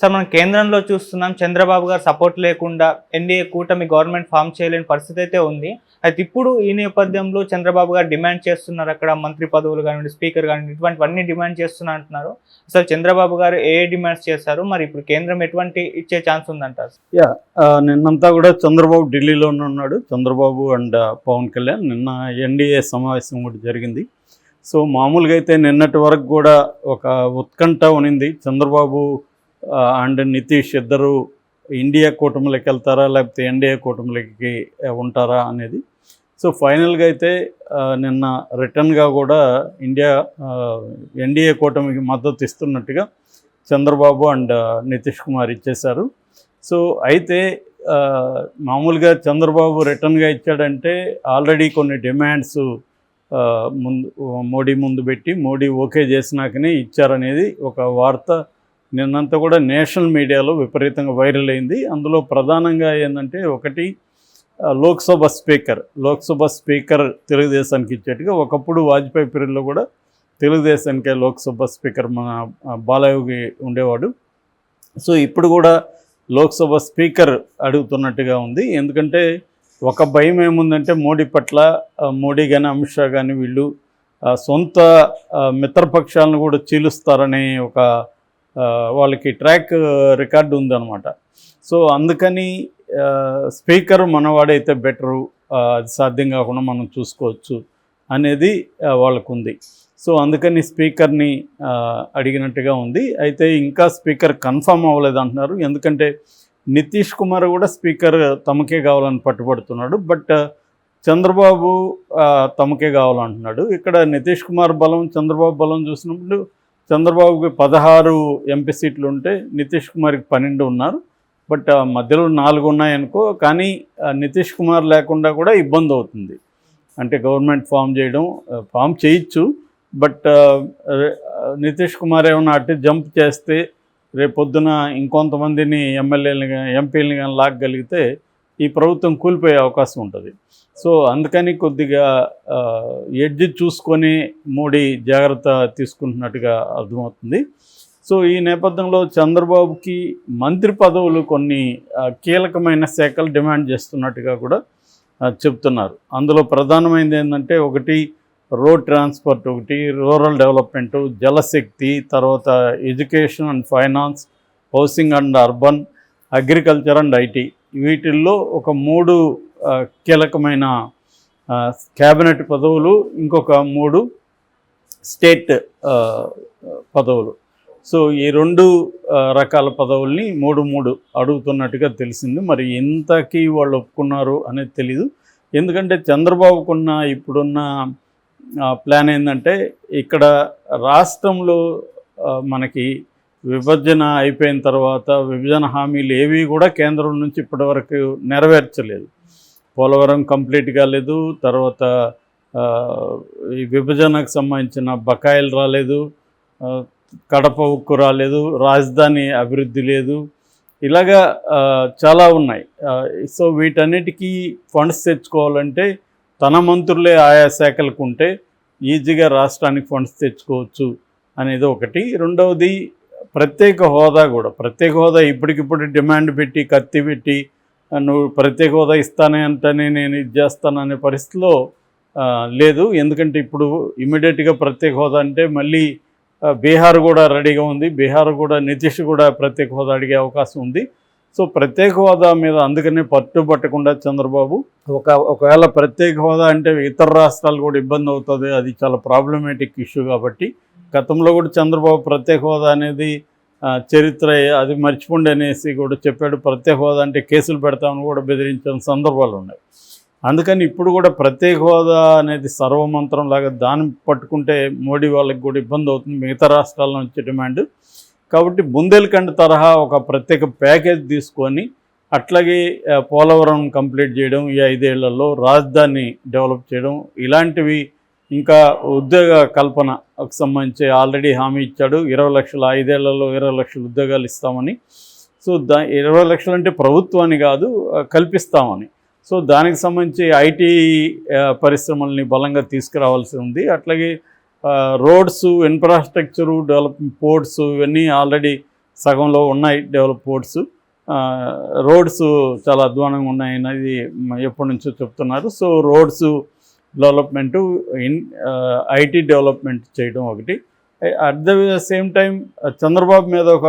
Sir మనం కేంద్రంలో చూస్తున్నాం చంద్రబాబు గారు సపోర్ట్ లేకుండా ఎన్డీఏ కూటమి గవర్నమెంట్ ఫామ్ చేయలేని పరిస్థితి అయితే ఉంది. అయితే ఇప్పుడు ఈ నేపథ్యంలో చంద్రబాబు గారు డిమాండ్ చేస్తున్నారు అక్కడ మంత్రి పదవులు కానివ్వండి స్పీకర్ కానివ్వండి ఇటువంటివన్నీ డిమాండ్ చేస్తున్నా అంటున్నారు. అసలు చంద్రబాబు గారు ఏ డిమాండ్స్ చేశారు? మరి ఇప్పుడు కేంద్రం ఎటువంటి ఇచ్చే ఛాన్స్ ఉందంటారు యా నిన్నంతా కూడా చంద్రబాబు ఢిల్లీలోనే ఉన్నాడు. చంద్రబాబు అండ్ పవన్ కళ్యాణ్ నిన్న ఎన్డీఏ సమావేశం కూడా జరిగింది. సో మామూలుగా అయితే నిన్నటి వరకు కూడా ఒక ఉత్కంఠ ఉనింది. చంద్రబాబు అండ్ నితీష్ ఇద్దరు ఇండియా కూటమిలోకి వెళ్తారా లేకపోతే ఎన్డీఏ కూటమిలోకి ఉంటారా అనేది. సో ఫైనల్గా అయితే నిన్న రిటర్న్గా కూడా ఇండియా ఎన్డీఏ కూటమికి మద్దతు ఇస్తున్నట్టుగా చంద్రబాబు అండ్ నితీష్ కుమార్ ఇచ్చేశారు. సో అయితే మామూలుగా చంద్రబాబు రిటర్న్గా ఇచ్చాడంటే ఆల్రెడీ కొన్ని డిమాండ్స్ ముందు మోడీ ముందు పెట్టి మోడీ ఓకే చేసినాకనే ఇచ్చారనేది ఒక వార్త నిన్నంతా కూడా నేషనల్ మీడియాలో విపరీతంగా వైరల్ అయింది. అందులో ప్రధానంగా ఏంటంటే ఒకటి లోక్సభ స్పీకర్ లోక్సభ స్పీకర్ తెలుగుదేశానికి ఇచ్చేట్టుగా ఒకప్పుడు వాజ్పేయి పీరియడ్లో కూడా తెలుగుదేశానికే లోక్సభ స్పీకర్ మన బాలయోగి ఉండేవాడు. సో ఇప్పుడు కూడా లోక్సభ స్పీకర్ అడుగుతున్నట్టుగా ఉంది. ఎందుకంటే ఒక భయం ఏముందంటే మోడీ పట్ల మోడీ కానీ అమిత్ షా కానీ వీళ్ళు సొంత మిత్రపక్షాలను కూడా చీలుస్తారనే ఒక వాళ్ళకి ట్రాక్ రికార్డు ఉందన్నమాట. సో అందుకని స్పీకర్ మనవాడైతే బెటరు అది సాధ్యం కాకుండా మనం చూసుకోవచ్చు అనేది వాళ్ళకుంది. సో అందుకని స్పీకర్ని అడిగినట్టుగా ఉంది. అయితే ఇంకా స్పీకర్ కన్ఫర్మ్ అవ్వలేదు అంటున్నారు. ఎందుకంటే నితీష్ కుమార్ కూడా స్పీకర్ తమకే కావాలని పట్టుబడుతున్నాడు. బట్ చంద్రబాబు తమకే కావాలంటున్నాడు. ఇక్కడ నితీష్ కుమార్ బలం చంద్రబాబు బలం చూసినప్పుడు చంద్రబాబుకి పదహారు ఎంపీ సీట్లు ఉంటే నితీష్ కుమార్కి పన్నెండు ఉన్నారు. బట్ ఆ మధ్యలో నాలుగు ఉన్నాయనుకో కానీ నితీష్ కుమార్ లేకుండా కూడా ఇబ్బంది అవుతుంది. అంటే గవర్నమెంట్ ఫామ్ చేయడం ఫామ్ చేయొచ్చు. బట్ నితీష్ కుమార్ ఏమన్నా అటు జంప్ చేస్తే రేపొద్దున ఇంకొంతమందిని ఎమ్మెల్యేలు ఎంపీలని కానీ లాగగలిగితే ఈ ప్రభుత్వం కూలిపోయే అవకాశం ఉంటుంది. సో అందుకని కొద్దిగా ఎడ్జ్ చూసుకొని మోడీ జాగ్రత్త తీసుకుంటున్నట్టుగా అర్థమవుతుంది. సో ఈ నేపథ్యంలో చంద్రబాబుకి మంత్రి పదవులు కొన్ని కీలకమైన శాఖలు డిమాండ్ చేస్తున్నట్టుగా కూడా చెప్తున్నారు. అందులో ప్రధానమైనది ఏంటంటే ఒకటి రోడ్ ట్రాన్స్పోర్ట్ ఒకటి రూరల్ డెవలప్మెంటు జలశక్తి తర్వాత education and finance housing and urban agriculture and IT. వీటిల్లో ఒక మూడు కీలకమైన క్యాబినెట్ పదవులు ఇంకొక మూడు స్టేట్ పదవులు. సో ఈ రెండు రకాల పదవుల్ని మూడు మూడు అడుగుతున్నట్టుగా తెలిసింది. మరి ఎంతకి వాళ్ళు ఒప్పుకున్నారు అనేది తెలీదు. ఎందుకంటే చంద్రబాబుకున్న ఇప్పుడున్న ప్లాన్ ఏంటంటే ఇక్కడ రాష్ట్రంలో మనకి విభజన అయిపోయిన తర్వాత విభజన హామీలు ఏవి కూడా కేంద్రం నుంచి ఇప్పటివరకు నెరవేర్చలేదు. పోలవరం కంప్లీట్ కాలేదు తర్వాత ఈ విభజనకు సంబంధించిన బకాయిలు రాలేదు. కడప ఉక్కు రాలేదు. రాజధాని అభివృద్ధి లేదు. ఇలాగా చాలా ఉన్నాయి. సో వీటన్నిటికీ ఫండ్స్ తెచ్చుకోవాలంటే తన మంత్రులే ఆయా శాఖలకు ఉంటే ఈజీగా రాష్ట్రానికి ఫండ్స్ తెచ్చుకోవచ్చు అనేది ఒకటి. రెండవది ప్రత్యేక హోదా కూడా. ప్రత్యేక హోదా ఇప్పటికిప్పుడు డిమాండ్ పెట్టి కత్తి పెట్టి నువ్వు ప్రత్యేక హోదా ఇస్తానే అంటేనే నేను ఇది చేస్తాననే పరిస్థితిలో లేదు. ఎందుకంటే ఇప్పుడు ఇమీడియట్గా ప్రత్యేక హోదా అంటే మళ్ళీ బీహార్ కూడా రెడీగా ఉంది. బీహార్ కూడా నితీష్ కూడా ప్రత్యేక హోదా అడిగే అవకాశం ఉంది. సో ప్రత్యేక హోదా మీద అందుకనే పట్టుబట్టకుండా చంద్రబాబు ఒక ఒకవేళ ప్రత్యేక హోదా అంటే ఇతర రాష్ట్రాలు కూడా ఇబ్బంది అవుతుంది. అది చాలా ప్రాబ్లమేటిక్ ఇష్యూ కాబట్టి గతంలో కూడా చంద్రబాబు ప్రత్యేక హోదా అనేది చరిత్ర అది మర్చిపోండి అనేసి కూడా చెప్పాడు. ప్రత్యేక హోదా అంటే కేసులు పెడతామని కూడా బెదిరించిన సందర్భాలు ఉన్నాయి. అందుకని ఇప్పుడు కూడా ప్రత్యేక హోదా అనేది సర్వమంత్రం లాగా దాన్ని పట్టుకుంటే మోడీ వాళ్ళకి కూడా ఇబ్బంది అవుతుంది. మిగతా రాష్ట్రాల నుంచి డిమాండ్. కాబట్టి బుందేల్ఖండ్ తరహా ఒక ప్రత్యేక ప్యాకేజ్ తీసుకొని అట్లాగే పోలవరం కంప్లీట్ చేయడం ఈ ఐదేళ్ళలో రాజధాని డెవలప్ చేయడం ఇలాంటివి ఇంకా ఉద్యోగ కల్పనకు సంబంధించి ఆల్రెడీ హామీ ఇచ్చాడు. ఇరవై లక్షల ఐదేళ్ళలో ఇరవై లక్షల ఉద్యోగాలు ఇస్తామని. సో దా ఇరవై లక్షలు అంటే ప్రభుత్వాన్ని కాదు కల్పిస్తామని. సో దానికి సంబంధించి ఐటీ పరిశ్రమల్ని బలంగా తీసుకురావాల్సి ఉంది. అట్లాగే రోడ్స్ ఇన్ఫ్రాస్ట్రక్చరు డెవలప్ పోర్ట్స్ ఇవన్నీ ఆల్రెడీ సగంలో ఉన్నాయి డెవలప్ పోర్ట్స్. రోడ్స్ చాలా అధ్వానంగా ఉన్నాయి అనేది ఎప్పటి నుంచో చెప్తున్నారు. So roads development in IT development చేయడం ఒకటి. At the same time Chandrababu మీద ఒక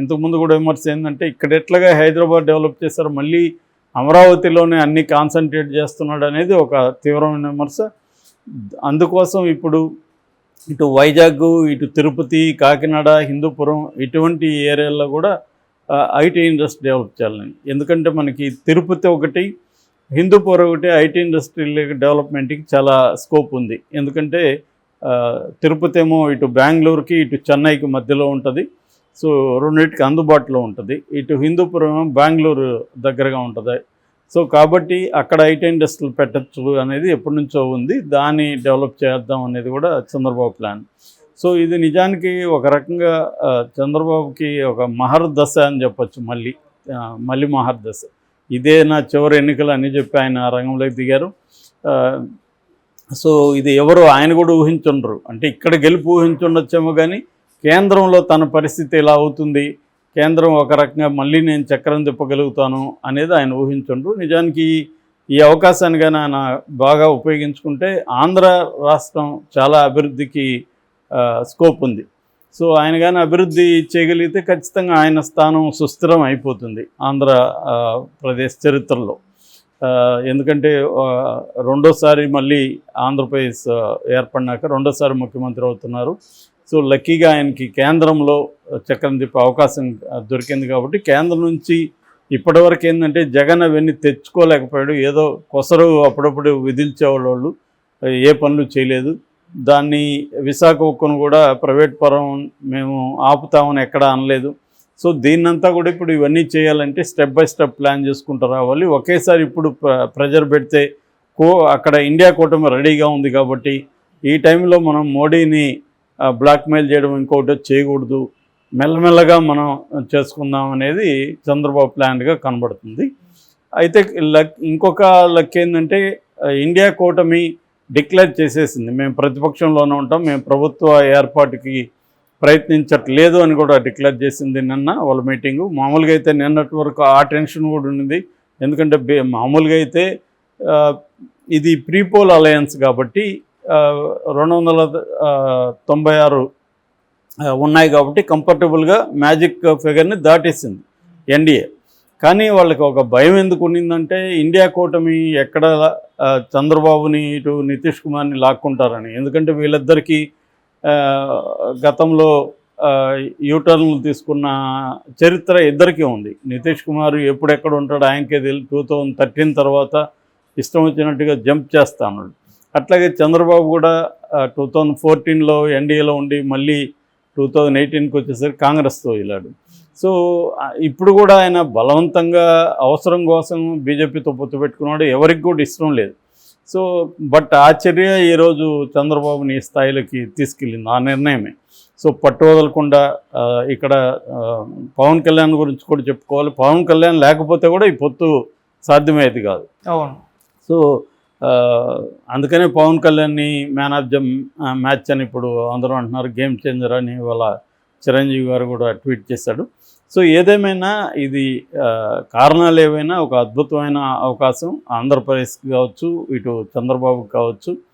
ఇంతకుముందు కూడా విమర్శ ఏంటంటే ఇక్కడ ఎట్లాగా హైదరాబాద్ డెవలప్ చేశారు మళ్ళీ అమరావతిలోనే అన్ని కాన్సన్ట్రేట్ చేస్తున్నాడు అనేది ఒక తీవ్రమైన విమర్శ. అందుకోసం ఇప్పుడు ఇటు వైజాగ్ ఇటు తిరుపతి కాకినాడ హిందూపురం ఇటువంటి ఏరియాల్లో కూడా ఐటీ ఇండస్ట్రీ డెవలప్ చేయాలని. ఎందుకంటే మనకి తిరుపతి ఒకటి హిందూపురం ఒకటి ఐటీ ఇండస్ట్రీ డెవలప్మెంట్కి చాలా స్కోప్ ఉంది. ఎందుకంటే తిరుపతి ఏమో ఇటు బెంగళూరుకి ఇటు చెన్నైకి మధ్యలో ఉంటుంది. సో రెండింటికి అందుబాటులో ఉంటుంది. ఇటు హిందూపురం ఏమో బెంగళూరు దగ్గరగా ఉంటుంది. సో కాబట్టి అక్కడ ఐటీ ఇండస్ట్రీలు పెట్టచ్చు అనేది ఎప్పటి నుంచో ఉంది. దాన్ని డెవలప్ చేద్దాం అనేది కూడా చంద్రబాబు ప్లాన్. సో ఇది నిజానికి ఒక రకంగా చంద్రబాబుకి ఒక మహర్దశ అని చెప్పొచ్చు మళ్ళీ. మళ్ళీ మహర్దశ. ఇదే నా చివరి ఎన్నికలు అని చెప్పి ఆయన రంగంలోకి దిగారు. సో ఇది ఎవరు ఆయన కూడా ఊహించుండరు. అంటే ఇక్కడ గెలుపు ఊహించుండొచ్చేమో కానీ కేంద్రంలో తన పరిస్థితి ఎలా అవుతుంది కేంద్రం ఒక రకంగా మళ్ళీ నేను చక్రం తిప్పగలుగుతాను అనేది ఆయన ఊహించుండ్రు. నిజానికి ఈ అవకాశాన్ని కానీ ఆయన బాగా ఉపయోగించుకుంటే ఆంధ్ర రాష్ట్రం చాలా అభివృద్ధికి స్కోప్ ఉంది. సో ఆయన కానీ అభివృద్ధి చేయగలిగితే ఖచ్చితంగా ఆయన స్థానం సుస్థిరం అయిపోతుంది ఆంధ్ర ప్రదేశ్ చరిత్రలో. ఎందుకంటే రెండోసారి మళ్ళీ ఆంధ్రప్రదేశ్ ఏర్పడినాక రెండోసారి ముఖ్యమంత్రి అవుతున్నారు. సో లక్కీగా ఆయనకి కేంద్రంలో చక్రం తిప్పే అవకాశం దొరికింది కాబట్టి కేంద్రం నుంచి ఇప్పటివరకు ఏంటంటే జగన్ అవన్నీ తెచ్చుకోలేకపోయాడు. ఏదో కొసరు అప్పుడప్పుడు విధించేవాళ్ళు ఏ పనులు చేయలేదు. దాన్ని విశాఖ ఉక్కును కూడా ప్రైవేట్ పరం మేము ఆపుతామని ఎక్కడ అనలేదు. సో దీన్నంతా కూడా ఇప్పుడు ఇవన్నీ చేయాలంటే స్టెప్ బై స్టెప్ ప్లాన్ చేసుకుంటూ రావాలి. ఒకేసారి ఇప్పుడు ప్ర- ప్రెజర్ పెడితే కో అక్కడ ఇండియా కూటమి రెడీగా ఉంది కాబట్టి ఈ టైంలో మనం మోడీని బ్లాక్మెయిల్ చేయడం ఇంకోటి చేయకూడదు. మెల్లమెల్లగా మనం చేసుకుందాం అనేది చంద్రబాబు ప్లాన్గా కనబడుతుంది. అయితే లక్ ఇంకొక లక్ ఏంటంటే ఇండియా కూటమి డిక్లేర్ చేసేసింది. మేము ప్రతిపక్షంలోనే ఉంటాం మేము ప్రభుత్వ ఏర్పాటుకి ప్రయత్నించట్లేదు అని కూడా డిక్లేర్ చేసింది నిన్న వాళ్ళ మీటింగు. మామూలుగా అయితే నిన్నటి వరకు ఆ టెన్షన్ కూడా ఉంది ఎందుకంటే మామూలుగా అయితే ఇది ప్రీపోల్ అలయన్స్ కాబట్టి రెండు వందల తొంభై ఆరు ఉన్నాయి కాబట్టి కంఫర్టబుల్గా మ్యాజిక్ ఫిగర్ని దాటేసింది ఎన్డీఏ. కానీ వాళ్ళకి ఒక భయం ఎందుకు ఉండిందంటే ఇండియా కూటమి ఎక్కడ చంద్రబాబుని ఇటు నితీష్ కుమార్ని లాక్కుంటారని. ఎందుకంటే వీళ్ళిద్దరికీ గతంలో యూటర్న్లు తీసుకున్న చరిత్ర ఇద్దరికీ ఉంది. నితీష్ కుమార్ ఎప్పుడెక్కడ ఉంటాడో ఆయనకే తెలియదు టూ థౌజండ్ థర్టీన్ తర్వాత ఇష్టం వచ్చినట్టుగా జంప్ చేస్తా ఉన్నాడు అట్లాగే చంద్రబాబు కూడా టూ థౌజండ్ ఫోర్టీన్లో ఎన్డీఏలో ఉండి మళ్ళీ టూ థౌజండ్ ఎయిటీన్కి వచ్చేసరికి కాంగ్రెస్తో వెళ్ళాడు. సో ఇప్పుడు కూడా ఆయన బలవంతంగా అవసరం కోసం బీజేపీతో పొత్తు పెట్టుకున్నాడు. ఎవరికి కూడా ఇష్టం లేదు. సో బట్ ఆ చర్య ఈరోజు చంద్రబాబుని ఈ స్థాయిలోకి తీసుకెళ్ళింది. ఆ నిర్ణయమే. సో పట్టు వదలకుండా ఇక్కడ పవన్ కళ్యాణ్ గురించి కూడా చెప్పుకోవాలి. పవన్ కళ్యాణ్ లేకపోతే కూడా ఈ పొత్తు సాధ్యమయ్యేది కాదు. అవును. సో అందుకనే పవన్ కళ్యాణ్ని మ్యాన్ ఆఫ్ ద మ్యాచ్ అని ఇప్పుడు అందరూ అంటున్నారు. గేమ్ చేంజర్ అని వాళ్ళ చిరంజీవి గారు కూడా ట్వీట్ చేశాడు. సో ఏదేమైనా ఇది కారణాలు ఏవైనా ఒక అద్భుతమైన అవకాశం ఆంధ్రప్రదేశ్కి కావచ్చు ఇటు చంద్రబాబుకి కావచ్చు.